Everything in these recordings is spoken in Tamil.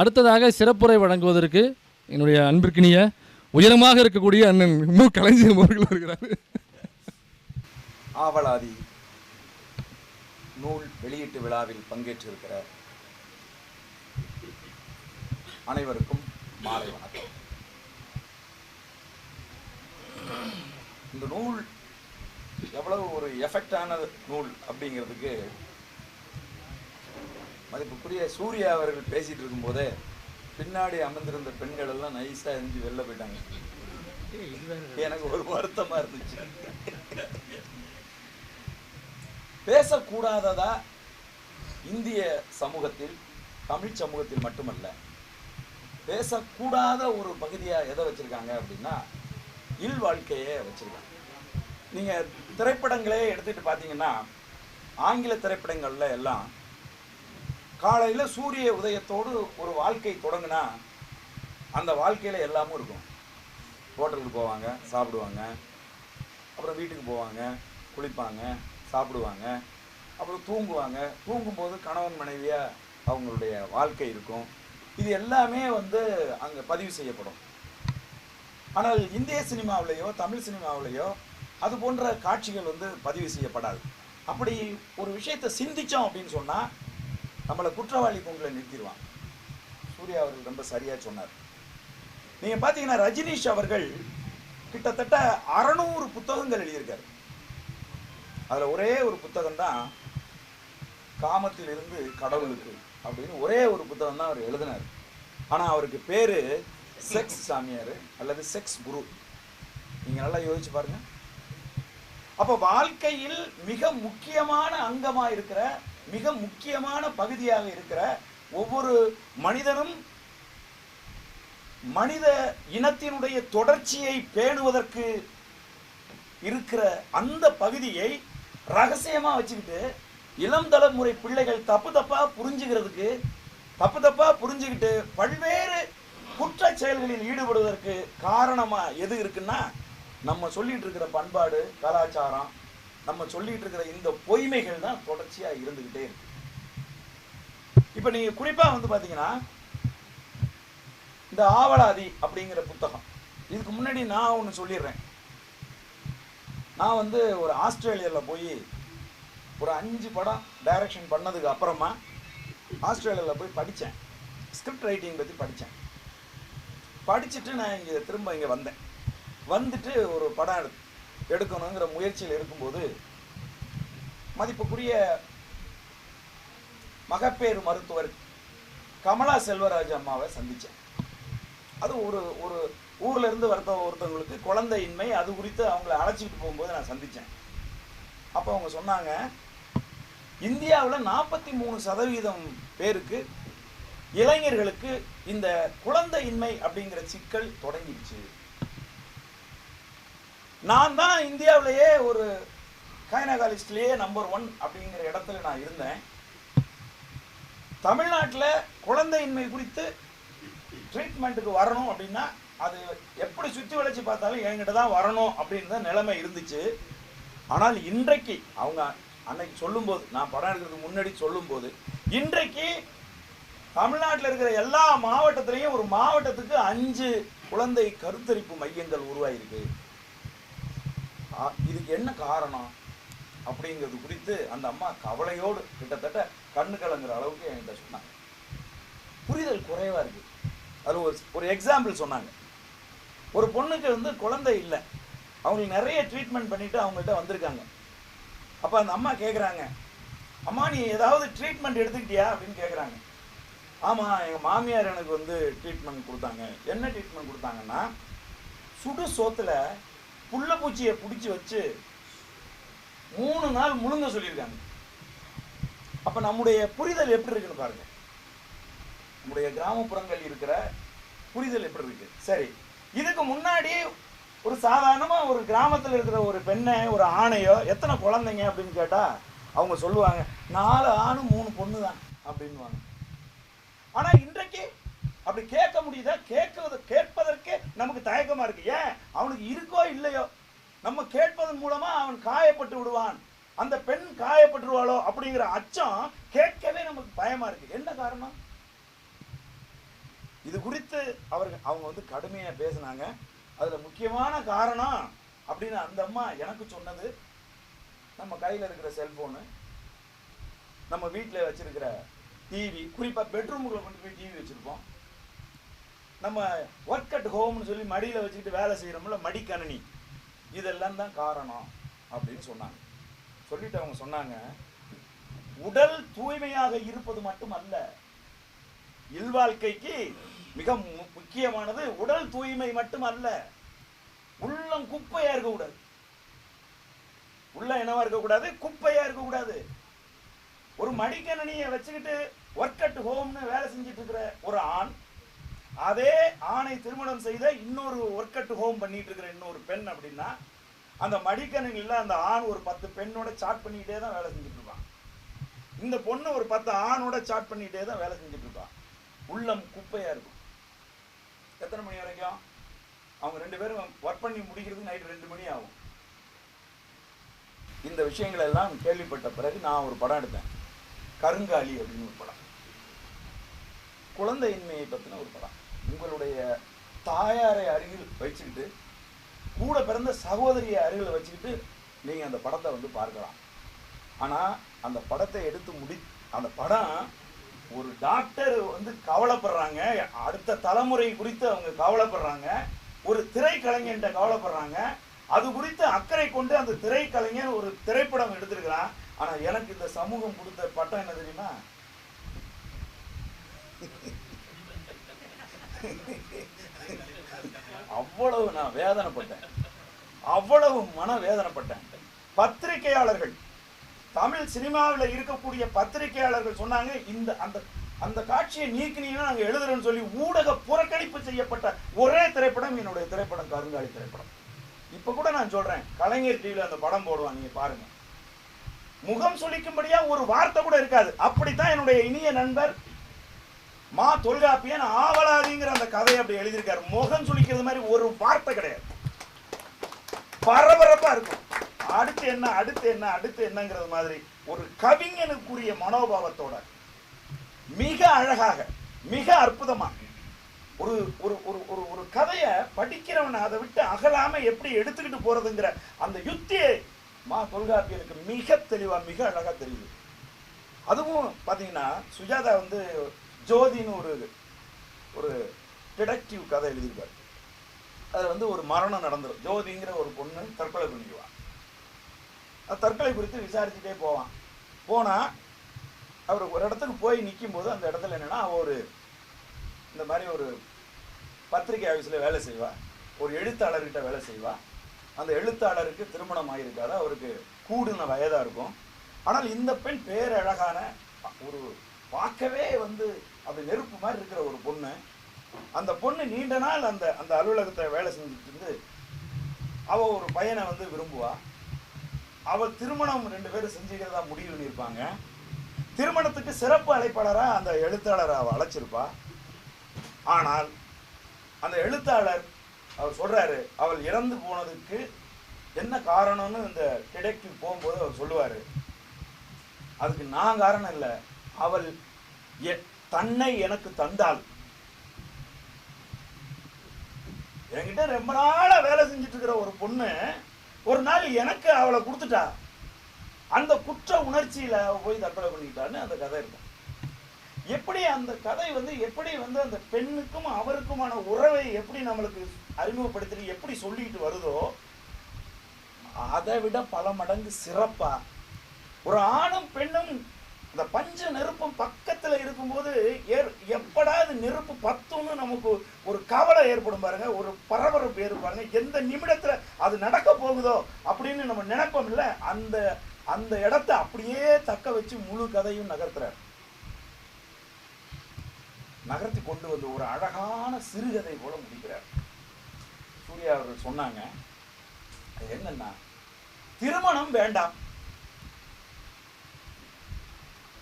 அடுத்ததாக சிறப்புரை வழங்குவதற்கு என்னுடைய அன்பிற்கினிய உயரமாக இருக்கக்கூடிய அண்ணன் மு. கலைஞர் அவர்கள் வருகிறார். ஆவலாதி நூல் வெளியீட்டு விழாவில் பங்கேற்றிருக்கிற அனைவருக்கும் மாலை வணக்கம். இந்த நூல் எவ்வளவு ஒரு எஃபெக்டான நூல் அப்படிங்கிறதுக்கு மதிப்புக்குரிய சூர்யா அவர்கள் பேசிட்டு இருக்கும்போதே பின்னாடி அமர்ந்திருந்த பெண்கள் எல்லாம் நைஸாக எரிஞ்சு வெளில போயிட்டாங்க. எனக்கு ஒரு வருத்தமா இருந்துச்சு. பேசக்கூடாததா இந்திய சமூகத்தில் தமிழ் சமூகத்தில் மட்டுமல்ல பேசக்கூடாத ஒரு பகுதியாக எதை வச்சுருக்காங்க அப்படின்னா இல் வாழ்க்கையை வச்சுருக்காங்க. நீங்கள் திரைப்படங்களே எடுத்துகிட்டு பார்த்தீங்கன்னா ஆங்கில திரைப்படங்களில் எல்லாம் காலையில் சூரிய உதயத்தோடு ஒரு வாழ்க்கை தொடங்கினா அந்த வாழ்க்கையில் எல்லாமும் இருக்கும். ஹோட்டலுக்கு போவாங்க சாப்பிடுவாங்க. அப்புறம் வீட்டுக்கு போவாங்க குளிப்பாங்க சாப்பிடுவாங்க. அப்புறம் தூங்குவாங்க. தூங்கும்போது கணவன் மனைவியாக அவங்களுடைய வாழ்க்கை இருக்கும். இது எல்லாமே வந்து அங்கே பதிவு செய்யப்படும். ஆனால் இந்திய சினிமாவிலேயோ தமிழ் சினிமாவிலேயோ அது போன்ற காட்சிகள் வந்து பதிவு செய்யப்படாது. அப்படி ஒரு விஷயத்தை சிந்திச்சோம் அப்படின்னு சொன்னால் நம்மளை குற்றவாளி பொங்கலை நிறுத்திடுவான். சூர்யா அவர்கள் ரொம்ப சரியாக சொன்னார். நீங்கள் பார்த்தீங்கன்னா ரஜினிஷ் அவர்கள் கிட்டத்தட்ட அறநூறு புத்தகங்கள் எழுதியிருக்காரு. அதில் ஒரே ஒரு புத்தகம் தான் காமத்திலிருந்து கடவுளுக்கு அப்படின்னு ஒரே ஒரு புத்தகம் தான் அவர் எழுதினார். ஆனால் அவருக்கு பேர் செக்ஸ் சாமியார் அல்லது செக்ஸ் குரு. நீங்கள் நல்லா யோசிச்சு பாருங்க. அப்போ வாழ்க்கையில் மிக முக்கியமான அங்கமாக இருக்கிற மிக முக்கியமான பகுதியாக இருக்கிற ஒவ்வொரு மனிதனும் மனித இனத்தினுடைய தொடர்ச்சியை பேணுவதற்கு இருக்கிற அந்த பகுதியை ரகசியமாக வச்சுக்கிட்டு இளம் தலைமுறை பிள்ளைகள் தப்பு தப்பாக புரிஞ்சுக்கிறதுக்கு தப்பு தப்பாக புரிஞ்சுக்கிட்டு பல்வேறு குற்ற செயல்களில் ஈடுபடுவதற்கு காரணமாக எது இருக்குன்னா நம்ம சொல்லிட்டு இருக்கிற பண்பாடு கலாச்சாரம் நம்ம சொல்லிட்டு இருக்கிற இந்த பொய்மைகள் தான் தொடர்ச்சியா இருந்துகிட்டே இருக்கு. இப்ப நீங்க குறிப்பா வந்து பாத்தீங்கன்னா இந்த ஆவலாதி அப்படிங்கிற புத்தகம். இதுக்கு முன்னாடி நான் ஒன்று சொல்லிடுறேன். நான் வந்து ஒரு ஆஸ்திரேலியாவில் போய் ஒரு அஞ்சு படம் டைரக்ஷன் பண்ணதுக்கு அப்புறமா ஆஸ்திரேலியாவில் போய் படித்தேன் ஸ்கிரிப்ட் ரைட்டிங் பற்றி படித்தேன் படிச்சுட்டு நான் இங்கே திரும்ப இங்கே வந்தேன். வந்துட்டு ஒரு படம் எடுத்து எடுக்கணுங்கிற முயற்சியில் இருக்கும்போது மதிப்புக்குரிய மகப்பேறு மருத்துவர் கமலா செல்வராஜ் அம்மாவை சந்தித்தேன் அது ஒரு ஒரு ஊரில் இருந்து வரத்த ஒருத்தவங்களுக்கு குழந்தையின்மை அது குறித்து அவங்கள அழைச்சிக்கிட்டு போகும்போது நான் சந்தித்தேன் அப்போ அவங்க சொன்னாங்க இந்தியாவில் நாற்பத்தி மூணு சதவீதம் பேருக்கு இளைஞர்களுக்கு இந்த குழந்தையின்மை அப்படிங்கிற சிக்கல் தொடங்கிடுச்சு. நான் தான் இந்தியாவிலேயே ஒரு கைனகாலிஸ்ட்லேயே நம்பர் ஒன் அப்படிங்கிற இடத்துல நான் இருந்தேன். தமிழ்நாட்டில் குழந்தையின்மை குறித்து ட்ரீட்மெண்ட்டுக்கு வரணும் அப்படின்னா அது எப்படி சுற்றி வளைச்சி பார்த்தாலும் என்கிட்ட தான் வரணும் அப்படின்னு தான் நிலைமை இருந்துச்சு. ஆனால் இன்றைக்கு அவங்க அன்னைக்கு சொல்லும்போது நான் படம் எடுக்கிறதுக்கு முன்னாடி சொல்லும்போது இன்றைக்கு தமிழ்நாட்டில் இருக்கிற எல்லா மாவட்டத்திலையும் ஒரு மாவட்டத்துக்கு அஞ்சு குழந்தை கருத்தரிப்பு மையங்கள் உருவாயிருக்கு. இதுக்கு என்ன காரணம் அப்படிங்கிறது குறித்து அந்த அம்மா கவலையோடு கிட்டத்தட்ட கண்ணு கலங்குற அளவுக்கு என்கிட்ட சொன்னாங்க. புரிதல் குறைவாக இருக்குது அதில் ஒரு ஒரு எக்ஸாம்பிள் சொன்னாங்க. ஒரு பொண்ணுக்கு வந்து குழந்தை இல்லை. அவங்களுக்கு நிறைய ட்ரீட்மெண்ட் பண்ணிவிட்டு அவங்கள்ட்ட வந்திருக்காங்க. அப்போ அந்த அம்மா கேட்குறாங்க அம்மா நீ ஏதாவது ட்ரீட்மெண்ட் எடுத்துக்கிட்டியா? அப்படின்னு கேட்குறாங்க ஆமாம் எங்கள் மாமியார் எனக்கு வந்து ட்ரீட்மெண்ட் கொடுத்தாங்க. என்ன ட்ரீட்மெண்ட் கொடுத்தாங்கன்னா சுடு சோத்தில் புள்ள பூச்சியை பிடிச்சி வச்சு மூணு நாள் முழுங்க சொல்லியிருக்காங்க. அப்போ நம்முடைய புரிதல் எப்படி இருக்குன்னு பாருங்க. நம்முடைய கிராமப்புறங்கள் இருக்கிற புரிதல் எப்படி இருக்கு? சரி. இதுக்கு முன்னாடி ஒரு சாதாரணமா ஒரு கிராமத்தில் இருக்கிற ஒரு பெண்ணை ஒரு ஆணையோ எத்தனை குழந்தைங்க அப்படின்னு கேட்டா அவங்க சொல்லுவாங்க நாலு ஆணும் மூணு பொண்ணு தான் அப்படின்வாங்க ஆனா இன்றைக்கு அப்படி கேட்க முடியுதா? கேட்கறது கேட்பதற்கே நமக்கு தயக்கமா இருக்கு. ஏன்? அவனுக்கு இருக்கோ இல்லையோ? நம்ம கேட்பதன் மூலமா அவன் காயப்பட்டு விடுவான். அந்த பெண் காயப்பட்டுருவாளோ அப்படிங்கிற அச்சம் கேட்கவே நமக்கு பயமா இருக்கு. என்ன காரணம்? இது குறித்து அவர்கள் அவங்க வந்து கடுமையாக பேசினாங்க. அதில் முக்கியமான காரணம் அப்படின்னு அந்த அம்மா எனக்கு சொன்னது. நம்ம கையில் இருக்கிற செல்ஃபோனு நம்ம வீட்டில் வச்சிருக்கிற டிவி குறிப்பாக பெட்ரூமுக்குள்ள கொண்டு போய் டிவி வச்சுருப்போம். நம்ம ஒர்க் அட் ஹோம்னு சொல்லி மடியில் வச்சுக்கிட்டு வேலை செய்கிறோம்ல மடிக்கணினி. இதெல்லாம் தான் காரணம் அப்படின்னு சொன்னாங்க. சொல்லிட்டு அவங்க சொன்னாங்க உடல் தூய்மையாக இருப்பது மட்டும் அல்ல இல்வாழ்க்கைக்கு மிக மு- முக்கியமானது உடல் தூய்மை மட்டும் அல்ல உள்ளம் குப்பையா இருக்கக்கூடாது. உள்ள என்னவா இருக்கக்கூடாது? குப்பையா இருக்கக்கூடாது. ஒரு மடிக்கணினியை வச்சுக்கிட்டு ஒர்க் அட் ஹோம்னு வேலை செஞ்சுட்டு இருக்கிற ஒரு ஆண் அதே ஆணை திருமணம் செய்த இன்னொரு ஒர்க் அட் ஹோம் பண்ணிட்டு இருக்கிற இன்னொரு பெண் அப்படின்னா அந்த மடிக்கணினியில் அந்த ஆண் ஒரு பத்து பெண்ணோட சாட் பண்ணிக்கிட்டே தான் வேலை செஞ்சுட்டு இருப்பான் இந்த பொண்ணு ஒரு பத்து ஆணோட சாட் பண்ணிக்கிட்டே தான் வேலை செஞ்சுட்டு இருப்பான் உள்ளம் குப்பையா இருக்கும். எத்தனை மணி வரைக்கும்? அவங்க ரெண்டு பேரும் ஒர்க் பண்ணி முடிக்கிறதுக்கு நைட் ரெண்டு மணி ஆகும். இந்த விஷயங்கள் எல்லாம் கேள்விப்பட்ட பிறகு நான் ஒரு படம் எடுத்தேன். கருங்காலி அப்படின்னு ஒரு படம். குழந்தையின்மையை பற்றின ஒரு படம். உங்களுடைய தாயாரை அருகில் வச்சுக்கிட்டு கூட பிறந்த சகோதரியை அருகில் வச்சுக்கிட்டு நீங்கள் அந்த படத்தை வந்து பார்க்கலாம். ஆனால் அந்த படத்தை எடுத்து முடி அந்த படம் ஒரு டாக்டர் வந்து கவலைப்படுறாங்க. அடுத்த தலைமுறை குறித்து அவங்க கவலைப்படுறாங்க. ஒரு திரைக்கலைஞன்ட்ட கவலைப்படுறாங்க. அது குறித்து அக்கறை கொண்டு அந்த திரைக்கலைஞர் ஒரு திரைப்படம் எடுத்திருக்கிறான். ஆனால் எனக்கு இந்த சமூகம் கொடுத்த பட்டம் என்ன தெரியுமா? அவ்வளவு நான் வேதனைப்பட்டேன். அவ்வளவு மன வேதனைப்பட்டேன் பத்திரிகையாளர்கள் தமிழ் சினிமாவில் இருக்கக்கூடிய பத்திரிகையாளர்கள் சொன்னாங்க இந்த அந்த அந்த காட்சியை நீக்கினீங்கன்னா நாங்கள் எழுதுறோம்னு சொல்லி ஊடக புறக்கணிப்பு செய்யப்பட்ட ஒரே திரைப்படம் என்னுடைய திரைப்படம் கருங்காலி திரைப்படம். இப்போ கூட நான் சொல்றேன் கலைஞர் டிவியில் அந்த படம் போடுவான் நீங்க பாருங்க. முகம் சொல்லிக்கும்படியாக ஒரு வார்த்தை கூட இருக்காது. அப்படித்தான் என்னுடைய இனிய நண்பர் மா தொல்காப்பியன் ஆவலாதிங்கிற அந்த கதையை அப்படி எழுதியிருக்காரு. முகம் சுளிக்கிறது மாதிரி ஒரு வார்த்தை கிடையாது. பரபரப்பா இருக்கும். அடுத்து என்ன அடுத்து என்ன அடுத்து என்னங்கிறது மாதிரி ஒரு கவிஞனுக்குரிய மனோபாவத்தோட மிக அழகாக மிக அற்புதமா ஒரு ஒரு ஒரு ஒரு ஒரு கதையை படிக்கிறவனை அதை விட்டு அகலாம எப்படி எடுத்துக்கிட்டு போறதுங்கிற அந்த யுத்தியை மா தொல்காப்பியனுக்கு மிக தெளிவா மிக அழகா தெரியுது. அதுவும் பார்த்தீங்கன்னா சுஜாதா வந்து ஜோதின்னு ஒரு ஒரு டிடெக்டிவ் கதை எழுதியிருப்பார் அதில் வந்து ஒரு மரணம் நடந்துடும் ஜோதிங்கிற ஒரு பொண்ணு தற்கொலை பண்ணிக்குவான் அது தற்கொலை குறித்து விசாரிச்சுட்டே போவான். போனால் அவர் ஒரு இடத்துக்கு போய் நிற்கும் போது அந்த இடத்துல என்னென்னா ஒரு இந்த மாதிரி ஒரு பத்திரிகை ஆஃபீஸில் வேலை செய்வாள் ஒரு எழுத்தாளர்கிட்ட வேலை செய்வாள் அந்த எழுத்தாளருக்கு திருமணம் ஆகியிருக்காது அவருக்கு கூடுன வயதாக இருக்கும். ஆனால் இந்த பெண் பேரழகான ஒரு பார்க்கவே வந்து அப்படி நெருப்பு மாதிரி இருக்கிற ஒரு பொண்ணு அந்த பொண்ணு நீண்ட நாள் அந்த அந்த அலுவலகத்தை வேலை செஞ்சுட்டு இருந்து அவள் ஒரு பையனை வந்து விரும்புவா. அவள் திருமணம் ரெண்டு பேரும் செஞ்சுக்கிறதா முடிவு பண்ணியிருப்பாங்க. திருமணத்துக்கு சிறப்பு அழைப்பாளராக அந்த எழுத்தாளரை அவள் அழைச்சிருப்பா. ஆனால் அந்த எழுத்தாளர் அவர் சொல்கிறாரு அவள் இறந்து போனதுக்கு என்ன காரணம்னு இந்த டிடெக்டிவ் போகும்போது அவர் சொல்லுவார். அதுக்கு நான் காரணம் இல்லை. அவள் எ- தன்னை எனக்கு தந்தாள். என்கிட்ட ரொம்ப நாளா வேலை செஞ்சுட்டு இருக்கிற ஒரு பொண்ணு ஒரு நாள் எனக்கு அவளை கொடுத்துட்டா. அந்த குற்ற உணர்ச்சியில போய் தற்கொலை பண்ணிக்கிட்டான்னு அந்த கதை இருக்கும். எப்படி அந்த கதை வந்து எப்படி வந்து அந்த பெண்ணுக்கும் அவருக்குமான உறவை எப்படி நம்மளுக்கு அறிமுகப்படுத்தி எப்படி சொல்லிட்டு வருதோ அதை விட பல மடங்கு சிறப்பா. ஒரு ஆணும் பெண்ணும் இந்த பஞ்ச நெருப்பும் பக்கத்தில் இருக்கும்போது ஏற் எப்படா இது நெருப்பு பத்தும்னு நமக்கு ஒரு கவலை ஏற்படும் பாருங்க ஒரு பரபரப்பு ஏற்படுங்க எந்த நிமிடத்தில் அது நடக்க போகுதோ அப்படின்னு நம்ம நினைப்போம் இல்லை அந்த அந்த இடத்த அப்படியே தக்க வச்சு முழு கதையும் நகர்த்துறார். நகர்த்தி கொண்டு வந்து ஒரு அழகான சிறுகதை போல முடிக்கிறார். சூர்யா அவர்கள் சொன்னாங்க அது என்னன்னா திருமணம் வேண்டாம்.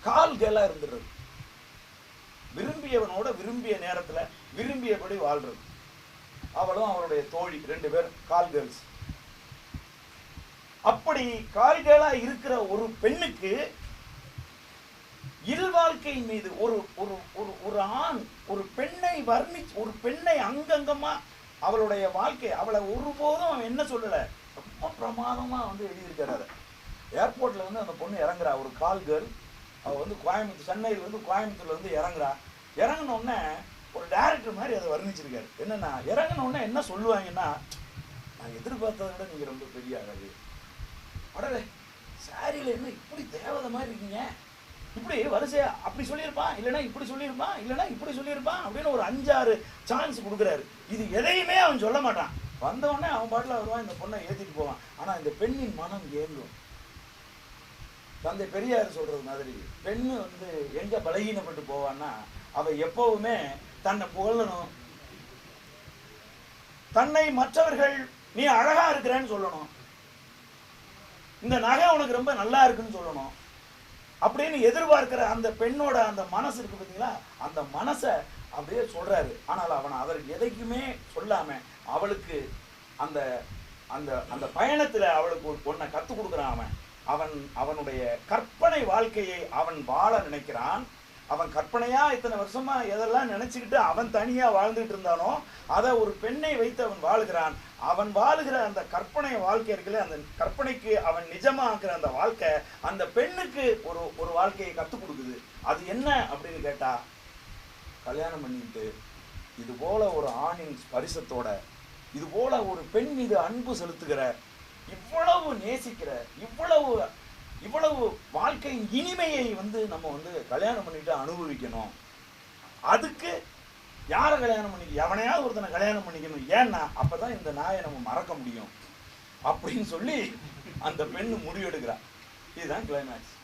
கால் கேலா இருந்துடுறது. விரும்பியவனோட விரும்பிய நேரத்துல விரும்பியபடி வாழ்றது. அவளும் அவருடைய தோழி ரெண்டு பேரும் கால் கேர்ள்ஸ். அப்படி கால்கேலா இருக்கிற ஒரு பெண்ணுக்கு இல்வாழ்க்கையின் மீது ஒரு ஒரு ஒரு ஒரு ஆண் ஒரு பெண்ணை வர்ணி ஒரு பெண்ணை அங்கங்கமா அவளுடைய வாழ்க்கை அவளை ஒருபோதும் அவன் என்ன சொல்லல? ரொம்ப பிரமாதமா வந்து எழுதியிருக்கிறாரு. ஏர்போர்ட்ல வந்து அந்த பொண்ணு இறங்குறா. ஒரு கால் கேர்ள். அவள் வந்து கோயம்புத்தூர் சென்னையில் வந்து கோயம்புத்தூரில் வந்து இறங்குறா. இறங்கினோடனே ஒரு டேரக்டர் மாதிரி அதை வர்ணிச்சிருக்காரு. என்னென்னா இறங்கினோடனே என்ன சொல்லுவாங்கன்னா நான் எதிர்பார்த்ததை விட நீங்கள் ரொம்ப பெரிய அழகு உடலே சாரியில் என்ன இப்படி தேவதை மாதிரி இருக்கீங்க? இப்படி வரிசையா அப்படி சொல்லியிருப்பான் இல்லைனா இப்படி சொல்லியிருப்பான் இல்லைன்னா இப்படி சொல்லியிருப்பான் அப்படின்னு ஒரு அஞ்சாறு சான்ஸ் கொடுக்குறாரு. இது எதையுமே அவன் சொல்ல மாட்டான். வந்தவொடனே அவன் பாட்டில் வருவான் இந்த பொண்ணை ஏற்றிட்டு போவான். ஆனால் இந்த பெண்ணின் மனம் ஏங்கும் தந்தை பெரியார் சொல்றது மாதிரி பெண்ணு வந்து எங்க பலகீனப்பட்டு போவான்னா அவ எப்பவுமே தன்னை புகழணும். தன்னை மற்றவர்கள் நீ அழகா இருக்கிறேன்னு சொல்லணும். இந்த நகை உனக்கு ரொம்ப நல்லா இருக்குன்னு சொல்லணும். அப்படின்னு எதிர்பார்க்கிற அந்த பெண்ணோட அந்த மனசு இருக்கு பார்த்தீங்களா அந்த மனசை அப்படியே சொல்றாரு. ஆனால் அவன் அவர் எதைக்குமே சொல்லாம அவளுக்கு அந்த அந்த அந்த பயணத்துல அவளுக்கு ஒரு பொண்ணை கத்து கொடுக்குறான் அவன். அவன் அவனுடைய கற்பனை வாழ்க்கையை அவன் வாழ நினைக்கிறான். அவன் கற்பனையா இத்தனை வருஷமா எதெல்லாம் நினைச்சுக்கிட்டு அவன் தனியா வாழ்ந்துட்டு இருந்தானோ அதை ஒரு பெண்ணை வைத்து அவன் வாழுகிறான். அவன் வாழுகிற அந்த கற்பனை வாழ்க்கை இருக்குல்ல அந்த கற்பனைக்கு அவன் நிஜமாக்குற அந்த வாழ்க்கை அந்த பெண்ணுக்கு ஒரு ஒரு வாழ்க்கையை கத்துக் கொடுக்குது. அது என்ன அப்படின்னு கேட்டா கல்யாணம் பண்ணிட்டு இது போல ஒரு ஆணின் ஸ்பரிசத்தோட இது போல ஒரு பெண் மீது அன்பு செலுத்துகிற இவ்வளவு நேசிக்கிற இவ்வளவு இவ்வளவு வாழ்க்கையின் இனிமையை வந்து நம்ம வந்து கல்யாணம் பண்ணிட்டு அனுபவிக்கணும். அதுக்கு யாரை கல்யாணம் பண்ணிக்க எவனையாவது ஒருத்தனை கல்யாணம் பண்ணிக்கணும். ஏன்னா அப்பதான் இந்த நாயை நம்ம மறக்க முடியும். அப்படின்னு சொல்லி அந்த பெண்ணு முடிவெடுக்கிறா. இதுதான் கிளைமேக்ஸ்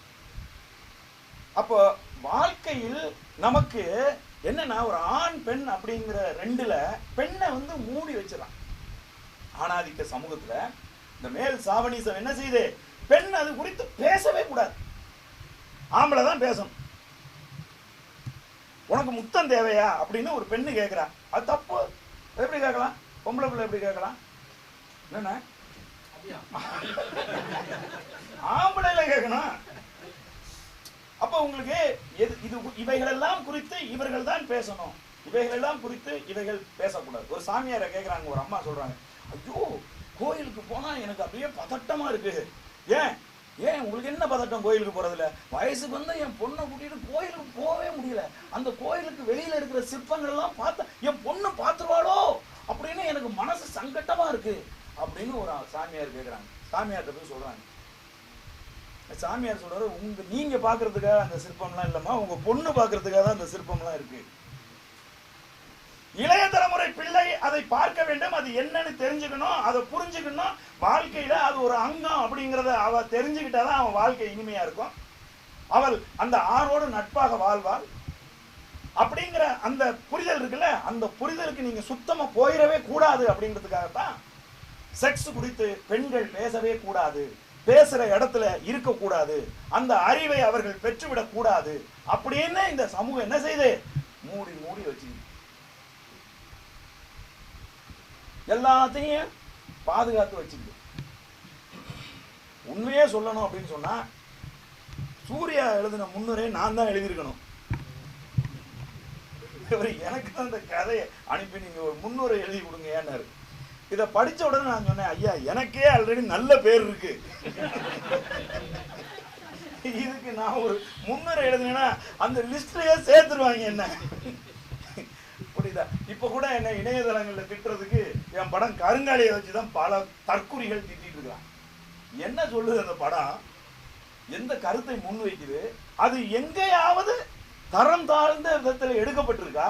அப்போ வாழ்க்கையில் நமக்கு என்னன்னா ஒரு ஆண் பெண் அப்படிங்கிற ரெண்டுல பெண்ணை வந்து மூடி வச்சிடலாம். ஆணாதிக்க சமூகத்துல இந்த மேல் சாவணீசம் என்ன செய்யுது பெண் அது குறித்து பேசவே கூடாது. ஆம்பளை தான் பேசணும். உனக்கு முத்தம் தேவையா? அப்படின்னு ஒரு பெண்ணு கேட்குறா அது தப்பு. எப்படி கேட்கலாம்? பொம்பளை பிள்ளை எப்படி கேட்கலாம்? என்ன ஆம்பளைல கேட்கணும். அப்போ உங்களுக்கு எது இது இவைகளெல்லாம் குறித்து இவர்கள் தான் பேசணும். இவைகளெல்லாம் குறித்து இவைகள் பேசக்கூடாது. ஒரு சாமியாரை கேட்குறாங்க ஒரு அம்மா சொல்றாங்க. ஐயோ கோயிலுக்கு போனால் எனக்கு அப்படியே பதட்டமாக இருக்கு. ஏன்? ஏன் உங்களுக்கு என்ன பதட்டம் கோயிலுக்கு போகிறதுல வயசுக்கு வந்து என் பொண்ணை கூட்டிகிட்டு கோயிலுக்கு போகவே முடியல. அந்த கோயிலுக்கு வெளியில் இருக்கிற சிற்பங்கள் எல்லாம் பார்த்தா என் பொண்ணு பார்த்துருவாளோ? அப்படின்னு எனக்கு மனசு சங்கட்டமாக இருக்கு. அப்படின்னு ஒரு சாமியார் கேட்குறாங்க சாமியார்கிட்ட போய் சொல்கிறாங்க சாமியார் சொல்றாரு உங்கள் நீங்கள் பார்க்குறதுக்காக அந்த சிற்பம்லாம் இல்லைம்மா உங்கள் பொண்ணு பார்க்குறதுக்காக தான் அந்த சிற்பம்லாம் இருக்குது இளைய தலைமுறை பிள்ளை அதை பார்க்க வேண்டும். அது என்னன்னு தெரிஞ்சுக்கணும் அதை புரிஞ்சுக்கணும். வாழ்க்கையில அது ஒரு அங்கம் அப்படிங்கிறத அவ தெரிஞ்சுக்கிட்டாதான் அவன் வாழ்க்கை இனிமையா இருக்கும். அவள் அந்த ஆரோடு நட்பாக வாழ்வாள். அப்படிங்கிற அந்த புரிதல் இருக்குல்ல அந்த புரிதலுக்கு நீங்க சுத்தமா போயிடவே கூடாது அப்படிங்கிறதுக்காகத்தான் செக்ஸ் குறித்து பெண்கள் பேசவே கூடாது பேசுற இடத்துல இருக்கக்கூடாது அந்த அறிவை அவர்கள் பெற்றுவிடக் கூடாது அப்படின்னு இந்த சமூகம் என்ன செய்யுது மூடி மூடி வச்சு எல்லாத்தையும் பாதுகாத்து வச்சுக்குது. உண்மையே சொல்லணும் அப்படின்னு சொன்னா சூர்யா எழுதின முன்னுரை நான் தான் எழுதியிருக்கணும். இவர் எனக்கு தான் இந்த கதையை அனுப்பி நீங்க ஒரு முன்னுரை எழுதி கொடுங்க ஏன்னாரு இதை படித்த உடனே நான் சொன்னேன் ஐயா எனக்கே ஆல்ரெடி நல்ல பேர் இருக்கு. இதுக்கு நான் ஒரு முன்னுரை எழுதினேன்னா அந்த லிஸ்ட்லயே சேர்த்துருவாங்க என்ன? இந்த இப்போ கூட என்ன இணையதளங்களில் திட்டுறதுக்கு என் படம் கருங்காலியை வச்சுதான் பல தற்குறிகள் திட்டிட்டு இருக்கான். என்ன சொல்லுது அந்த படம்? எந்த கருத்தை முன்வைக்குது? அது எங்கேயாவது தரம் தாழ்ந்த விதத்தில் எடுக்கப்பட்டிருக்கா?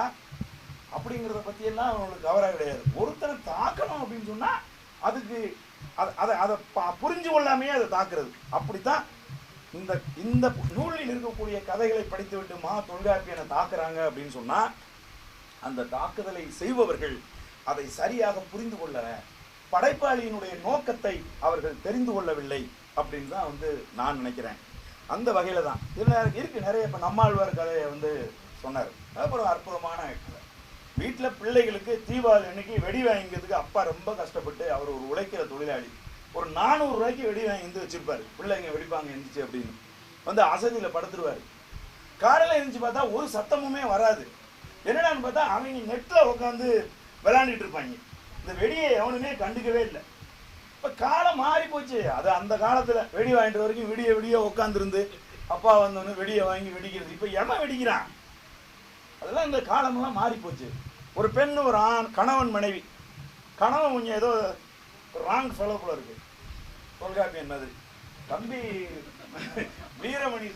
அப்படிங்கிறத பற்றியெல்லாம் அவங்களுக்கு கவலை கிடையாது. ஒருத்தரை தாக்கணும் அப்படின்னு சொன்னால் அதுக்கு அதை அதை அதை புரிஞ்சு கொள்ளாமையே அதை தாக்குறது. அப்படித்தான் இந்த இந்த நூலில் இருக்கக்கூடிய கதைகளை படித்துவிட்டு மா தொல்காப்பியனை தாக்குறாங்க அப்படின்னு சொன்னால் அந்த தாக்குதலை செய்பவர்கள் அதை சரியாக புரிந்து கொள்ள படைப்பாளியினுடைய நோக்கத்தை அவர்கள் தெரிந்து கொள்ளவில்லை அப்படின்னு தான் வந்து நான் நினைக்கிறேன். அந்த வகையில் தான். இதில் இருக்கு நிறைய இப்போ நம்மாழ்வார் கதையை வந்து சொன்னார். அப்புறம் அற்புதமான கதை. வீட்டில் பிள்ளைகளுக்கு தீபாவளி அன்னைக்கு வெடி வாங்கிக்கிறதுக்கு அப்பா ரொம்ப கஷ்டப்பட்டு அவர் ஒரு உழைக்கிற தொழிலாளி. ஒரு நானூறு ரூபாய்க்கு வெடி வாங்கி வந்து வச்சிருப்பாரு. பிள்ளைங்க வெடிப்பாங்க எழுந்துச்சு அப்படின்னு. வந்து அசதியில் படுத்துருவாரு. காலையில் எழுந்துச்சு பார்த்தா ஒரு சத்தமுமே வராது. என்னடான்னு பார்த்தா அவங்க நெட்டில் உட்காந்து விளாண்டுட்டு இருப்பாங்க. இந்த வெடியை எவனுமே கண்டுக்கவே இல்லை. இப்போ காலம் மாறி போச்சு. அது அந்த காலத்தில் வெடி வாங்கிட்டு வரைக்கும் விடிய விடிய உட்காந்துருந்து அப்பா வந்தோடனே வெடியை வாங்கி வெடிக்கிறது. இப்போ எவன் வெடிக்கிறான்? அதெல்லாம் இந்த காலமெல்லாம் மாறி போச்சு. ஒரு பெண் ஒரு ஆண் கணவன் மனைவி. கணவன் கொஞ்சம் ஏதோ ராங் ஃபெலோ போல இருக்கு. தொல்காப்பியன் மாதிரி. தம்பி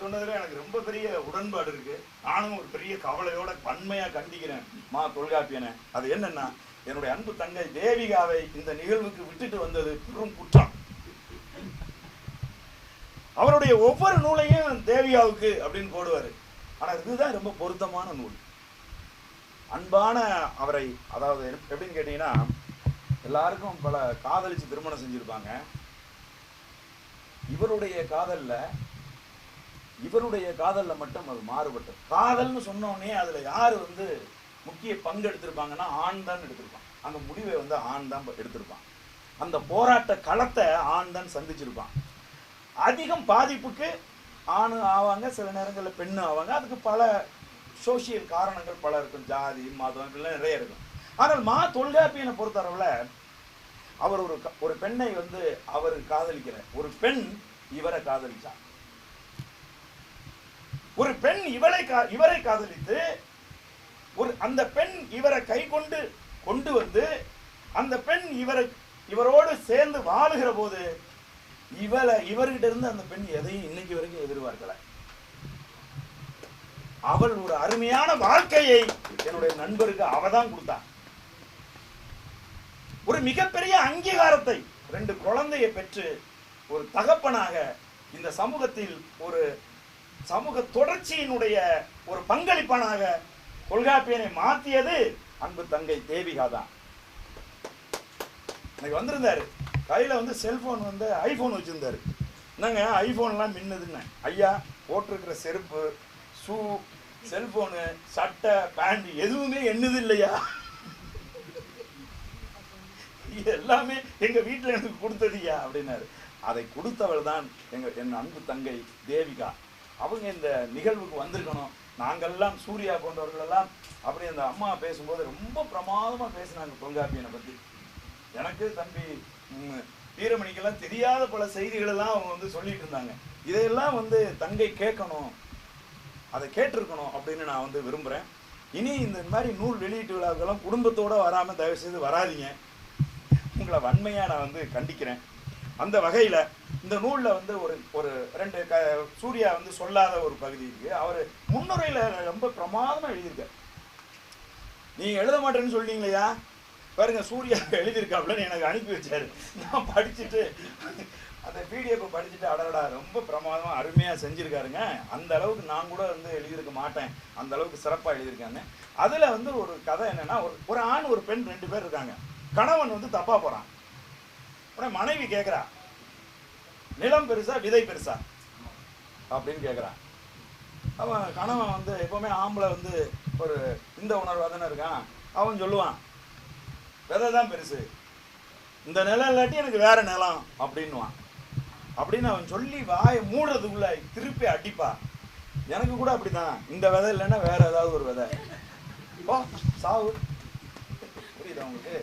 சொன்னதுல எனக்கு ரொம்ப பெரிய உடன்பாடு இருக்கு. நானும் ஒரு பெரிய கவலையோட வன்மையா கண்டிக்கிறேன் மா தொல்காப்பியனை. அது என்னன்னா என்னுடைய அன்பு தங்கை தேவிகாவை இந்த நிகழ்வுக்கு விட்டுட்டு வந்தது பெரும் குற்றம். அவருடைய ஒவ்வொரு நூலையும் தேவிகாவுக்கு அப்படின்னு போடுவாரு. ஆனா இதுதான் ரொம்ப பொருத்தமான நூல். அன்பான அவரை அதாவது எப்படின்னு கேட்டீங்கன்னா எல்லாருக்கும் பல காதலிச்சு திருமணம் செஞ்சிருப்பாங்க. இவருடைய காதல்ல இவருடைய காதலில் மட்டும் அது மாறுபட்டது. காதல்னு சொன்னோடனே அதில் யார் வந்து முக்கிய பங்கு எடுத்திருப்பாங்கன்னா ஆண் தான் எடுத்திருப்பான். அந்த முடிவை வந்து ஆண் தான் எடுத்திருப்பான். அந்த போராட்ட களத்தை ஆண் தான் சந்திச்சிருப்பான். அதிகம் பாதிப்புக்கு ஆணு ஆவாங்க சில நேரங்களில் பெண்ணு ஆவாங்க. அதுக்கு பல சோசியல் காரணங்கள் பல இருக்கும். ஜாதி மதம் இப்படிலாம் நிறைய இருக்கும். ஆனால் மா தொல்காப்பியனை பொறுத்தளவில் அவர் ஒரு க- ஒரு பெண்ணை வந்து அவர் காதலிக்கிறார். ஒரு பெண் இவரை காதலிச்சார் ஒரு பெண் இவளை கா- இவரை காதலித்து ஒரு அந்த பெண் இவரை கை கொண்டு கொண்டு வந்து அந்த பெண் இவரை இவரோடு சேர்ந்து வாழுகிற போது இவளை இவர்கிட்ட இருந்து அந்த பெண் எதையும் இன்னைக்கு வரைக்கும் எதிர்பார்க்கல. அவள் ஒரு அருமையான வாழ்க்கையை என்னுடைய நண்பருக்கு அவ தான் ஒரு மிகப்பெரிய அங்கீகாரத்தை ரெண்டு குழந்தையை பெற்று ஒரு தகப்பனாக இந்த சமூகத்தில் ஒரு சமூக தொடர்ச்சியினுடைய ஒரு பங்களிப்பானாக தொல்காப்பியனை மாற்றியது அன்பு தங்கை தேவிகா தான். இன்னைக்கு வந்திருந்தாரு. கையில் வந்து செல்போன் வந்து ஐஃபோன் வச்சுருந்தாரு. என்னங்க ஐஃபோன்லாம் மின்னுதுன்னு ஐயா போட்டிருக்கிற செருப்பு ஷூ செல்போனு சட்டை பேண்ட் எதுவுமே எண்ணுது இல்லையா? இது எல்லாமே எங்கள் வீட்டில் எனக்கு கொடுத்ததுயா அப்படின்னாரு. அதை கொடுத்தவள் தான் எங்கள் என் அன்பு தங்கை தேவிகா. அவங்க இந்த நிகழ்வுக்கு வந்திருக்கணும். நாங்கள்லாம் சூர்யா போன்றவர்கள் அப்படி அந்த அம்மா பேசும்போது ரொம்ப பிரமாதமாக பேசினாங்க தொல்காப்பியனை பற்றி எனக்கு தம்பி வீரமணிக்கெல்லாம் தெரியாத பல செய்திகளெல்லாம் அவங்க வந்து சொல்லிட்டு இருந்தாங்க. இதையெல்லாம் வந்து தங்கை கேட்கணும் அதை கேட்டிருக்கணும் அப்படின்னு நான் வந்து விரும்புகிறேன் இனி இந்த மாதிரி நூல் வெளியீட்டு விழாக்கெல்லாம் குடும்பத்தோடு வராமல் தயவு செய்து வராதீங்க. உங்களை வன்மையாக நான் வந்து கண்டிக்கிறேன். அந்த வகையில் இந்த நூலில் வந்து ஒரு ஒரு ரெண்டு க சூர்யா வந்து சொல்லாத ஒரு பகுதி இருக்கு. அவர் முன்னுரையில் ரொம்ப பிரமாதமாக எழுதியிருக்கார். நீங்கள் எழுத மாட்டேன்னு சொல்லிட்டீங்களையா பாருங்க சூர்யா எழுதியிருக்காப்லன்னு எனக்கு அனுப்பி வச்சாரு. நான் படிச்சுட்டு அந்த பிடிஎஃப் படிச்சுட்டு அடடா ரொம்ப பிரமாதமாக அருமையாக செஞ்சுருக்காருங்க. அந்த அளவுக்கு நான் கூட வந்து எழுதியிருக்க மாட்டேன். அந்த அளவுக்கு சிறப்பாக எழுதியிருக்காங்க. அதில் வந்து ஒரு கதை என்னென்னா ஒரு ஒரு ஆண் ஒரு பெண் ரெண்டு பேர் இருக்காங்க. கணவன் வந்து தப்பாக போகிறான் உடனே மனைவி கேட்குறா நிலம் பெருசா விதை பெருசா? அப்படின்னு கேட்குறான் அவன் கணவன் வந்து எப்போவுமே ஆம்பளை வந்து ஒரு இந்த உணர்வாக தானே இருக்கான். அவன் சொல்லுவான் விதை தான் பெருசு. இந்த நிலம் இல்லாட்டி எனக்கு வேற நிலம் அப்படின்னுவான். அப்படின்னு அவன் சொல்லி வாயை மூடுறதுக்குள்ள திருப்பி அடிப்பா. எனக்கு கூட அப்படிதான் இந்த விதை இல்லைன்னா வேற ஏதாவது ஒரு விதை. ஓ சாவு. புரியுதா உங்களுக்கு?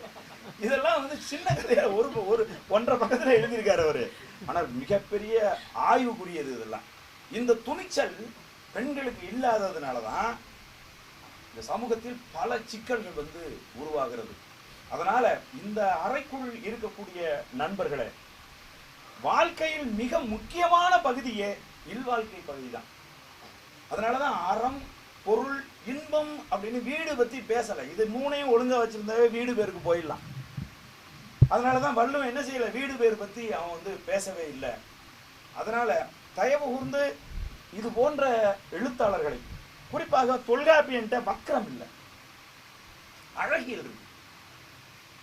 இதெல்லாம் வந்து சின்ன கதையா ஒரு ஒரு ஒன்றரை பக்கத்துல எழுதியிருக்காரு அவரு. ஆனால் மிகப்பெரிய ஆய்வுக்குரியது இதெல்லாம். இந்த துணிச்சல் பெண்களுக்கு இல்லாததுனால தான் இந்த சமூகத்தில் பல சிக்கல்கள் வந்து உருவாகிறது. அதனால இந்த அறைக்குள் இருக்கக்கூடிய நண்பர்களே வாழ்க்கையில் மிக முக்கியமான பகுதியே இல்வாழ்க்கை பகுதி தான் அதனாலதான் அறம் பொருள் இன்பம் அப்படின்னு வீடு பத்தி பேசல. இது மூணையும் ஒழுங்கா வச்சிருந்தாவே வீடு பேருக்கு போயிடலாம். அதனாலதான் வள்ளுவன் என்ன செய்யல? வீடு பேர் பத்தி அவன் வந்து பேசவே இல்லை. அதனால தயவு கூர்ந்து இது போன்ற எழுத்தாளர்களை குறிப்பாக தொல்காப்பியன்ட்ட வக்கரம் இல்லை. அழகியல் இருக்கு.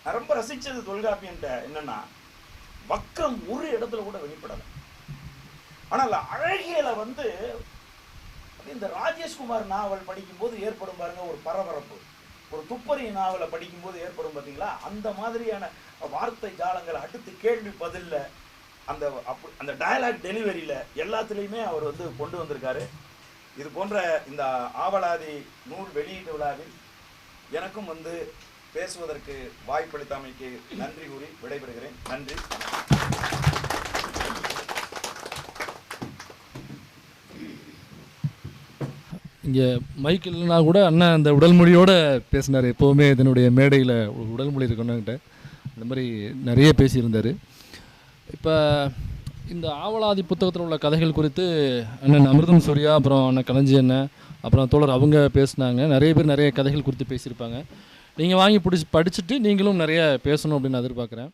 நான் ரொம்ப ரசிச்சது தொல்காப்பியன்ட்ட என்னன்னா வக்கரம் ஒரு இடத்துல கூட வெளிப்படலை. ஆனால் அழகியலை வந்து இந்த ராஜேஷ்குமார் நாவல் படிக்கும்போது ஏற்படும் பாருங்க ஒரு பரபரப்பு. ஒரு துப்பறி நாவலை படிக்கும்போது ஏற்படும் பார்த்தீங்களா? அந்த மாதிரியான வார்த்தை ஜாலங்களை அடுத்து கேள்வி பதில்ல அந்த அப் அந்த டயலாக் டெலிவரியில் எல்லாத்துலேயுமே அவர் வந்து கொண்டு வந்திருக்காரு. இது போன்ற இந்த ஆவலாதி நூல் வெளியீட்டு விழாவில் எனக்கும் வந்து பேசுவதற்கு வாய்ப்பளித்தமைக்கு நன்றி கூறி விடைபெறுகிறேன். நன்றி. இங்கே மைக் இல்லைனா கூட அண்ணன் அந்த உடல் மொழியோடு பேசினார். எப்போவுமே இதனுடைய மேடையில் உடல் மொழி இருக்கணுங்கிட்ட அந்த மாதிரி நிறைய பேசியிருந்தார். இப்போ இந்த ஆவலாதி புத்தகத்தில் உள்ள கதைகள் குறித்து அண்ணன் அமிர்தம் சூர்யா அப்புறம் அண்ணன் கலைஞ்சி அண்ணன் அப்புறம் தோழர் அவங்க பேசினாங்க. நிறைய பேர் நிறைய கதைகள் குறித்து பேசியிருப்பாங்க. நீங்கள் வாங்கி பிடிச்சி படிச்சுட்டு நீங்களும் நிறைய பேசணும் அப்படின்னு எதிர்பார்க்குறேன்.